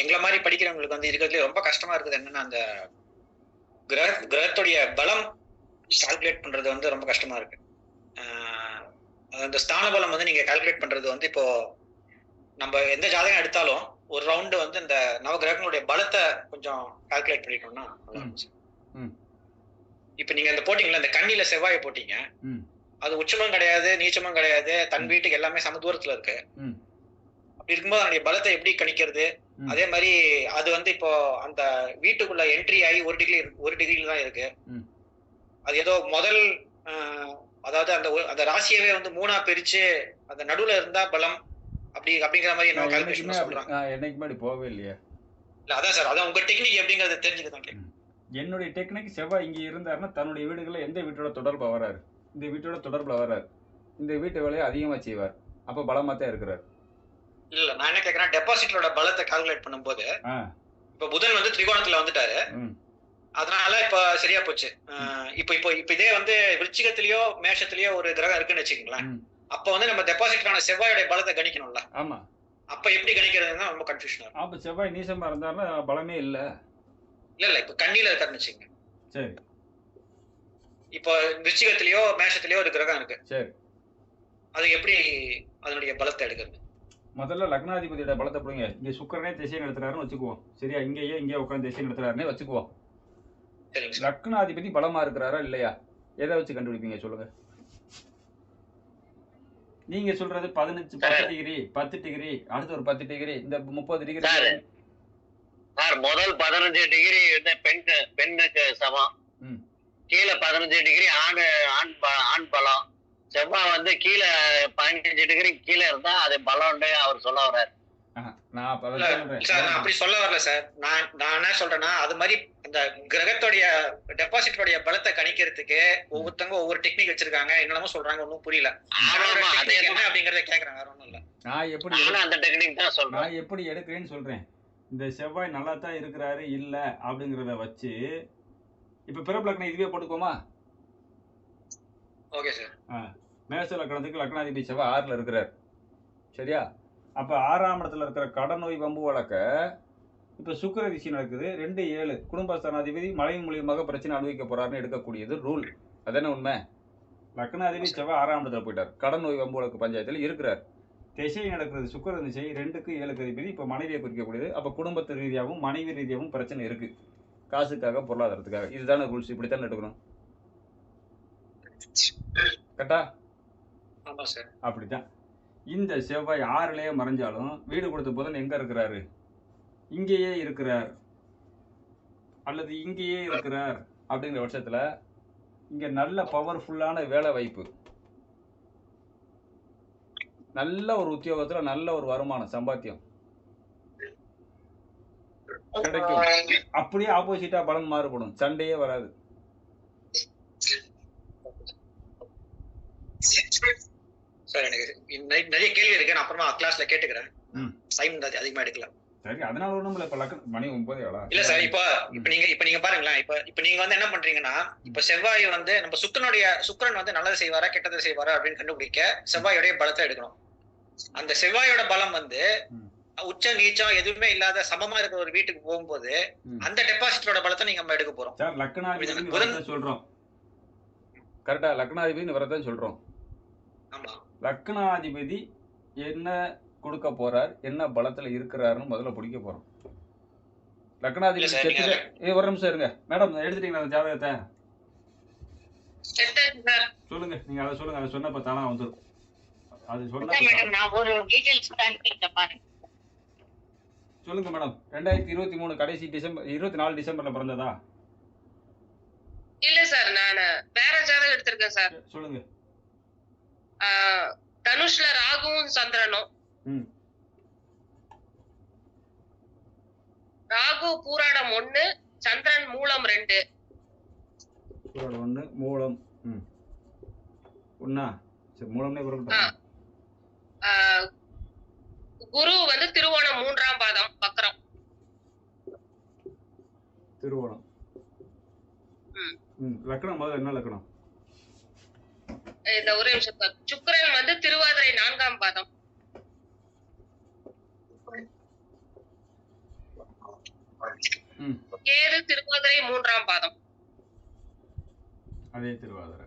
எங்களை மாதிரி படிக்கிறவங்களுக்கு வந்து இருக்கிறதுல ரொம்ப கஷ்டமா இருக்குது என்னன்னா அந்த கிரக கிரகத்துடைய பலம் கால்குலேட் பண்றது வந்து ரொம்ப கஷ்டமா இருக்கு அந்த ஸ்தான பலம் வந்து நீங்க கால்குலேட் பண்றது வந்து இப்போ நம்ம எந்த ஜாதகம் எடுத்தாலும் ஒரு ரவுண்டு வந்து இந்த நவ கிரகங்களுடைய பலத்தை கொஞ்சம் கால்குலேட் பண்ணிட்டோம்னா. இப்ப நீங்க இந்த போட்டீங்களா இந்த கண்ணில செவ்வாயை போட்டீங்க. அது உச்சமும் கிடையாது நீச்சமும் கிடையாது தன். வீட்டுக்கு எல்லாமே சம தூரத்துல இருக்கு. அப்படி இருக்கும்போது அதனுடைய பலத்தை எப்படி கணிக்கிறது. அதே மாதிரி அது வந்து இப்போ அந்த வீட்டுக்குள்ள என்ட்ரி ஆகி ஒரு டிகிரி ஒரு டிகிரில தான் இருக்கு. அது ஏதோ முதல் அதாவது அந்த அந்த ராசியவே வந்து மூணா பிரிச்சு அந்த நடுவுல இருந்தா பலம் அப்படி அப்படிங்கிற மாதிரி என்ன கால்குலேஷன் சொல்றாங்க என்னைக்குமே அப்படி போகவே இல்லையே. இல்ல அதான் சார் அதான் உங்க டெக்னிக் எப்படிங்கறத தெரிஞ்சுக்கதான் கேட்க என்னுடைய டெக்னிக் செவ்வாய் இங்கே இருந்தாருன்னா தன்னுடைய வீடுகளில் எந்த வீட்டோட தொடர்பு வராரு? இந்த வீட்டோட தொடர்பில் வராரு. இந்த வீட்டு வேலையை அதிகமாக செய்வார். அப்போ பலமாக தான் இருக்கிறார். இல்ல நான் என்ன கேக்குறேன் டெபாசிட்டோட பலத்தை கால்குலேட் பண்ணும்போது இப்ப புதன் வந்து திரிகோணத்துல வந்துட்டாரு. அதனால இப்ப சரியா போச்சு. இப்ப இப்போ இப்ப இதே வந்து விருச்சிகத்திலயோ மேஷத்திலயோ ஒரு கிரகம் இருக்குன்னு வச்சுக்கோங்களேன். அப்ப வந்து நம்ம டெபாசிட்டான செவ்வாயோட பலத்தை கணிக்கணும்ல. ஆமாம் அப்ப எப்படி கணிக்கிறதுன்னா ரொம்ப கன்ஃபியூஷன் இருக்கும். அப்போ செவ்வாய் நீசமாக இருந்தாருன்னா பலமே இல்லை. இல்ல இல்ல இப்ப கண்ணில இருக்காருன்னு வச்சுக்கோங்க. சரி. இப்போ விருச்சிகத்திலயோ மேஷத்திலயோ ஒரு கிரகம் இருக்கு. சரி. அது எப்படி அதனுடைய பலத்தை எடுக்கிறது? முதல்ல லக்னாதிபதியோட பலத்தை பிடிங்க. இங்கே சுக்கரனே திசை நடத்துறாருன்னு வச்சுக்குவோம். சரியா? இங்கேயே இங்கே உட்காந்து திசை நடத்துறாருன்னே வச்சுக்குவோம். லக்னாதிபதி பலமா இருக்கிறாரா இல்லையா? எதை வச்சு கண்டுபிடிப்பீங்க சொல்லுங்க. நீங்க சொல்றது பதினஞ்சு பத்து டிகிரி பத்து டிகிரி அடுத்து ஒரு பத்து டிகிரி இந்த முப்பது டிகிரி. சார். முதல் பதினஞ்சு டிகிரி வந்து பெண் பெண்ணுக்கு சமம். கீழே பதினஞ்சு டிகிரி ஆண் ஆண் ஆண் பலம். செவ்வாய் வந்து கீழே பதினஞ்சு டிகிரி கீழே இருந்தா அது பலம்னு அவர் சொல்ல வர்றாரு. அப்படி சொல்ல வரல சார். நான் நான் என்ன சொல்றேன்னா அது மாதிரி அந்த கிரகத்தோடைய டெபாசிட்டோடைய பலத்தை கணிக்கிறதுக்கு ஒவ்வொருத்தவங்க ஒவ்வொரு டெக்னிக் வச்சிருக்காங்க. என்னென்னமோ சொல்றாங்க ஒன்றும் புரியல. என்ன அப்படிங்கறத கேக்குறாங்க வேற ஒண்ணும் இல்ல. நான் எப்படி அந்த டெக்னிக் தான் சொல்றேன். நான் எப்படி எடுக்கிறேன்னு சொல்றேன். இந்த செவ்வாய் நல்லா தான் இருக்கிறாரு இல்ல அப்படிங்கிறத வச்சு இப்ப பிறப்பு லக்னம் இதுவே போட்டுக்கோமா? Okay sir. மேச லக்னத்துக்கு லக்னாதிபதி செவ்வாய் ஆறுல இருக்கிறார். சரியா? அப்ப ஆறாம் இடத்துல இருக்கிற கடன் நோய் வம்பு வழக்க இப்ப சுக்கிர திசை நடக்குது. ரெண்டு ஏழு. குடும்பஸ்தானாதிபதி மழை மூலியமாக பிரச்சனை அனுபவிக்க போறாருன்னு எடுக்கக்கூடியது ரூல். அதானே உண்மை? லக்னாதிபதி செவ்வாய் ஆறாம் இடத்துல போயிட்டார். கடன் நோய் வம்பு வழக்கு பஞ்சாயத்துல இருக்கிறார். திசை நடக்கிறது சுக்கிர திசை ரெண்டுக்கு ஏழுக்கு அதிபதி. இப்ப மனைவியை குறிக்கக்கூடியது. அப்ப குடும்பத்து ரீதியாகவும் மனைவி ரீதியாகவும் பிரச்சனை இருக்கு. காசுக்காக பொருளாதாரத்துக்காக. இதுதானே ரூல்ஸ். இப்படித்தானே எடுக்கணும்? கரெக்டா? அப்படித்தான். இந்த செவ்வாய் ஆறுலயே மறைஞ்சாலும் வீடு கொடுத்த புதன் எங்க இருக்கிறாரு? இங்கேயே இருக்கிறார். அல்லது இங்கேயே இருக்கிறார் அப்படிங்கிற பட்சத்துல இங்க நல்ல பவர்ஃபுல்லான வேலை வாய்ப்பு. நல்ல ஒரு உத்தியோகத்துல நல்ல ஒரு வருமானம் சம்பாத்தியம். கிடைக்கும். அப்படியே ஆப்போசிட்டா பலன் மாறுபடும். சண்டையே வராது. சார் எனக்கு நிறைய- கேள்வி இருக்கு. நான் அப்புறமா கிளாஸ்ல கேட்டுக்கிறேன். டைம் அதிகமா எடுக்கல. சரி அதனால ஒண்ணும் இல்ல. இப்ப லக்ன மணி ஒன்பது இல்ல சார் இப்போ இப்ப நீங்க இப்ப நீங்க பாருங்களேன் இப்ப இப்ப நீங்க வந்து என்ன பண்றீங்கன்னா இப்ப செவ்வாய் வந்து நம்ம சுக்கரனுடைய சுக்கிரன் வந்து நல்லது செய்வாரா கெட்டது செய்வாரா அப்படின்னு கண்டுபிடிக்க செவ்வாயோடைய பலத்தை எடுக்கணும். அந்த செவ்வாயோட பலம் வந்து. உச்ச நீச்சம் எதுவுமே இல்லாத சமமா இருக்கிற ஒரு வீட்டுக்கு போகும்போது. அந்த டெபாசிட்டோட பலத்தை நீங்க நம்ம எடுக்க போறோம். சொல்றோம். கரெக்டா லக்னாதிபதி வரதான் சொல்றோம். ஆமா. லக்னாதிபதி என்ன கொடுக்க போறார்? என்ன பலத்துல இருக்கிறாருன்னு முதல்ல பிடிக்க போறோம். லக்னாதிபதி செத்துட்டு ஏ ஒரு நிமிஷம் இருங்க. மேடம் எடுத்துட்டீங்களா அந்த ஜாதகத்தை? சொல்லுங்க. நீங்க அதை சொல்லுங்க. அதை சொன்னப்ப தானா வந்துடும் அது சொன்ன மேடம் நான் ஒரு டீடைல்ஸ் அனுப்பிட்டேன் பாருங்க. சொல்லுங்க மேடம். ரெண்டாயிரத்தி இருபத்தி மூணு கடைசி டிசம்பர் இருபத்தி நாலு டிசம்பர்ல பிறந்ததா? இல்ல சார் நான் வேற ஜாதகம் எடுத்திருக்கேன் சார். சொல்லுங்க. தனுஷ்ல ராகுவும் சந்திரனும். ராகு பூராடம் ஒண்ணு சந்திரன் மூலம் ரெண்டு. குரல் ஒண்ணு மூலம் ஒண்ணா? சரி மூலம்னே ஆஹ், குரு வந்து திருவோணம் மூன்றாம் பாதம் பக்கரம் திருவோணம். ம். ம் லக்னம் முதல்ல என்ன லக்னம் இந்த ஒரே நிமிஷம். சுக்கிரன் வந்து திருவாதிரை நான்காம் பாதம். கேது திருவாதிரை மூன்றாம் பாதம். அதே திருவாதிரை.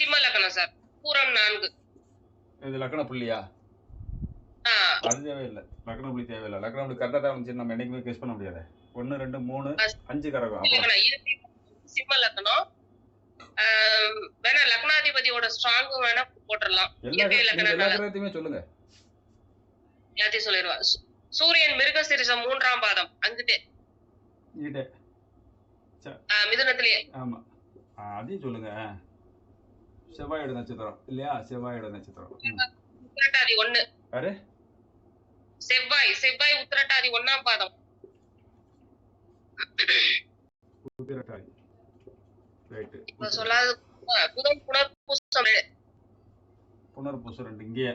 சிம்ம லக்னம் சார். பூரம் நான்கு. இது லக்ன புள்ளியா? அது தேவையில்லை. லக்ன புள்ளி தேவையில்லை. லக்ன புள்ளி கரெக்டாக தான் வந்துச்சு நம்ம என்னைக்குமே கெஸ் பண்ண முடியாது. ஒன்று ரெண்டு மூணு அஞ்சு கரகம். சிம்ம லக்னம் வேணா லக்னாதிபதியோட ஸ்ட்ராங்கும் வேணா போட்டுடலாம். இயற்கை கிரகத்தையுமே சொல்லுங்க. எல்லாத்தையும் சொல்லிடுவா. சூரியன் மிருகசிரிசம் மூன்றாம் பாதம். அங்கிட்டு மிதுனத்திலேயே ஆமா. அதையும் சொல்லுங்க. செவ்வாயோட நட்சத்திரம். இல்லையா? செவ்வாயோட நட்சத்திரம். உத்திரட்டாதி ஒண்ணு. யாரு? செவ்வாய் செவ்வாய் உத்திரட்டாதி ஒண்ணாம் பாதம். உத்திரட்டாதி. ரைட்டு சொல்லாத புதன். புனர்பூசம் ரெண்டு இங்கேயே.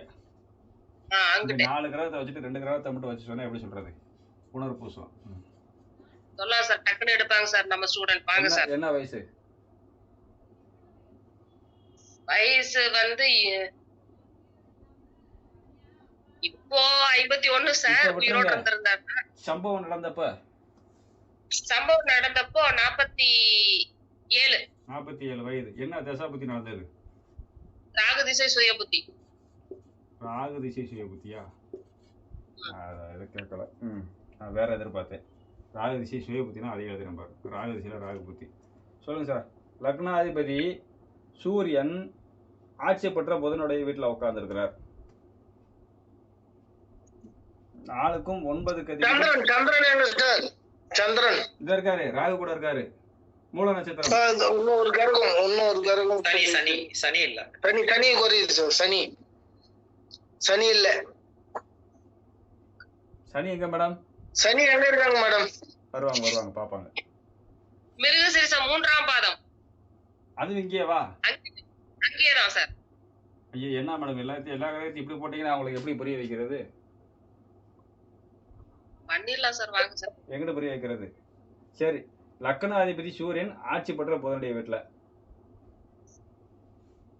நாலு கிரகத்தை வச்சுட்டு ரெண்டு கிரகத்தை மட்டும் வச்சு சொன்னா எப்படி சொல்றது? புனர்பூசம். சொல்லலாம் சார் டக்குன்னு எடுப்பாங்க சார் நம்ம ஸ்டூடெண்ட் வாங்க சார். என்ன வயசு? வயசு வந்து இப்போ ஐம்பத்தி ஒண்ணு சார். உயிரோடு சம்பவம் நடந்தப்ப? சம்பவம் நடந்தப்போ நாற்பத்தி ஏழு நாற்பத்தி ஏழு வயது. என்ன தசாபுத்தி நடந்தது? ராகு திசை சுய புத்தி ராகு திசை சுய புத்தியா இதை கேட்கல. ம். நான் வேற எதிர்பார்த்தேன். ராகு திசை சுய புத்தினா அதை எழுதி நம்பர் ராகு திசையில் ராகு புத்தி சொல்லுங்க சார். லக்னாதிபதி சூரியன் ஆட்சி பெற்ற புதனுடைய வீட்டில் உட்கார்ந்துருக்கிறார். நாளுக்கும் ஒன்பது கதி சந்திரன் சந்திரன் இருக்காரு. ராகு கூட இருக்காரு. மூல நட்சத்திரம். இன்னொரு கரகம் இன்னொரு கரகம் சனி சனி சனி இல்ல. சனி சனி குறையுது சார் சனி. சனி இல்ல. சனி எங்க மேடம்? சனி எங்க இருக்காங்க மேடம்? வருவாங்க வருவாங்க பார்ப்பாங்க. மிருகசிரிசம் மூன்றாம் பாதம். அது இங்கேயே வா. அங்கேயேதான் சார். ஐயோ என்ன மேடம்? எல்லாத்தையும் எல்லா கிரகத்தையும் இப்படி போட்டீங்கன்னா அவங்களுக்கு எப்படி புரிய வைக்கிறது? பண்ணிடலாம் சார். வாங்க சார். எங்கிட்ட புரிய வைக்கிறது? சரி. லக்னாதிபதி சூரியன் ஆட்சி பெற்ற புதனுடைய வீட்டில்.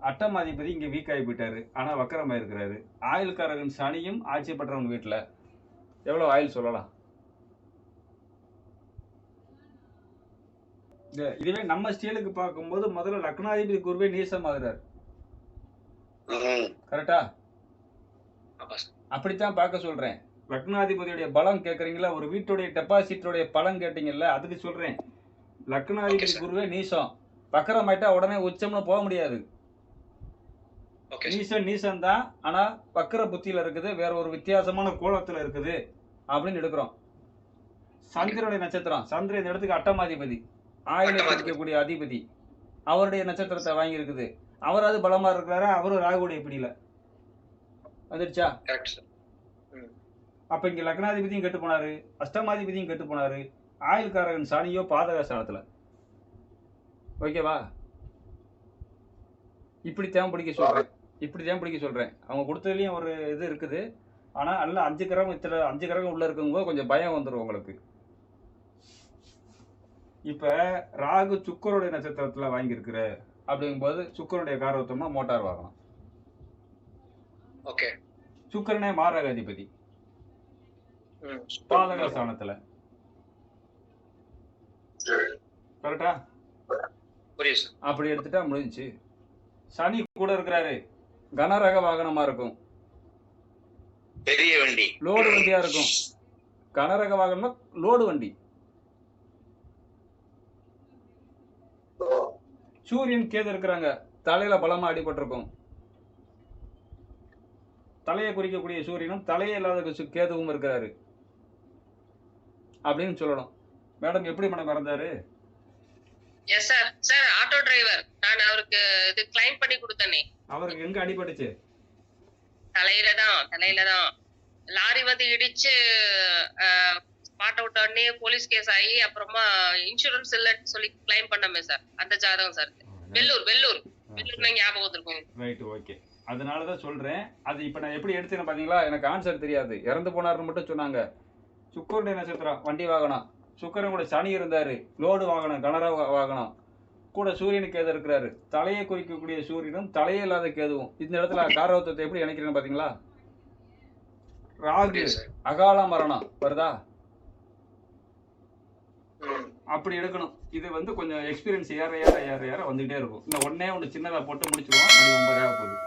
அட்டமாதிபதி இங்க வீக் ஆகி போயிட்டாரு. ஆனா வக்கரமா இருக்கிறாரு. ஆயுள்காரகன் சனியும் ஆட்சி பெற்றவன் வீட்டில். எவ்வளவு ஆயுள் சொல்லலாம்? இதுவே நம்ம ஸ்டீலுக்கு பார்க்கும்போது முதல்ல லக்னாதிபதி குருவே நீசமாகிறார் கரெக்டா. அப்படித்தான் பார்க்க சொல்றேன். லக்னாதிபதியுடைய பலம் கேட்குறீங்களா ஒரு வீட்டுடைய டெபாசிட்டுடைய பலம் கேட்டீங்கல்ல அதுக்கு சொல்றேன். லக்னாதிபதி. குருவே நீசம் வக்கரமாயிட்டா உடனே உச்சம்னு போக முடியாது. நீசம் நீசம் தான் ஆனா வக்கர புத்தியில இருக்குது வேற ஒரு வித்தியாசமான கோலத்துல இருக்குது அப்படின்னு எடுக்கிறோம். சந்திரனுடைய நட்சத்திரம். சந்திரன் இந்த இடத்துக்கு அட்டமாதிபதி. ஆயுளை. குறிக்கக்கூடிய அதிபதி. அவருடைய நட்சத்திரத்தை வாங்கி இருக்குது அவராது பலமா இருக்கிறாரா? அவரும் ராகுடைய பிடியில. வந்துடுச்சா? அப்ப இங்க லக்னாதிபதியும் கெட்டு போனாரு. அஷ்டமாதிபதியும் கெட்டு போனாரு. ஆயுள்காரகன் சனியோ பாதக ஸ்தானத்துல ஓகேவா? இப்படி தேன் பிடிக்க சொல்றேன். இப்படி தேன் பிடிக்க சொல்றேன். அவங்க கொடுத்ததுலயும் ஒரு இது இருக்குது. ஆனா அல்ல அஞ்சு கிரகம் இத்தனை அஞ்சு கிரகம் உள்ள இருக்கும்போது கொஞ்சம் பயம் வந்துடும் உங்களுக்கு. இப்ப ராகு சுக்கருடைய நட்சத்திரத்துல வாங்கியிருக்கிற அப்படிங்கும்போது சுக்கரனுடைய காரவத்தம்னா மோட்டார் வாகனம் ஓகே. சுக்கரனே மாரக அதிபதி. பாதக ஸ்தானத்துல கரெக்டா புரியுது அப்படி எடுத்துட்டா முடிஞ்சுச்சு. சனி கூட இருக்கிறாரு. கனரக வாகனமா இருக்கும். பெரிய வண்டி. லோடு வண்டியா இருக்கும். கனரக வாகனம்னா லோடு வண்டி. சூரியன் கேது இருக்கிறாங்க. தலையில பலமா அடிபட்டிருக்கும். தலையை குறிக்கக்கூடிய சூரியனும் தலையே இல்லாத கேதுவும் இருக்கிறாரு. அப்படின்னு சொல்லணும். மேடம் எப்படி madam இறந்தாரு yes sir sir auto driver நான் அவருக்கு இது கிளைம் பண்ணி கொடுத்தனே. அவருக்கு எங்க அடிபட்டுச்சு? தலையில தான் தலையில தான் லாரி வந்து இடிச்சு ஸ்பாட் அவுட் உடனே போலீஸ் கேஸ் ஆகி அப்புறமா இன்சூரன்ஸ் இல்லைன்னு சொல்லி கிளைம் பண்ணமே சார் அந்த ஜாதகம் சார் வெள்ளூர் வெள்ளூர். வெள்ளூர் ஞாபகம் வந்திருக்கும் ரைட் ஓகே அதனால தான் சொல்கிறேன் அது இப்போ நான் எப்படி எடுத்தேன்னு பார்த்தீங்களா எனக்கு ஆன்சர் தெரியாது. இறந்து போனார்னு மட்டும் சொன்னாங்க. சுக்கரனுடைய நட்சத்திரம் வண்டி வாகனம். சுக்கரன் கூட சனி இருந்தார் லோடு வாகனம் கனர வாகனம் கூட சூரியனுக்கு கேது இருக்கிறாரு. தலையை குறிக்கக்கூடிய சூரியனும் தலையே இல்லாத கேதுவும். இந்த இடத்துல காரவத்தத்தை எப்படி இணைக்கிறேன்னு பார்த்தீங்களா ராகு அகால மரணம். வருதா. அப்படி எடுக்கணும். இது வந்து கொஞ்சம் எக்ஸ்பீரியன்ஸ் ஏற ஏற ஏற ஏற வந்துகிட்டே இருக்கும். இந்த ஒன்னே ஒன்று சின்னதாக போட்டு முடிச்சிருவோம். மணி ஒன்பது ஆக போகுது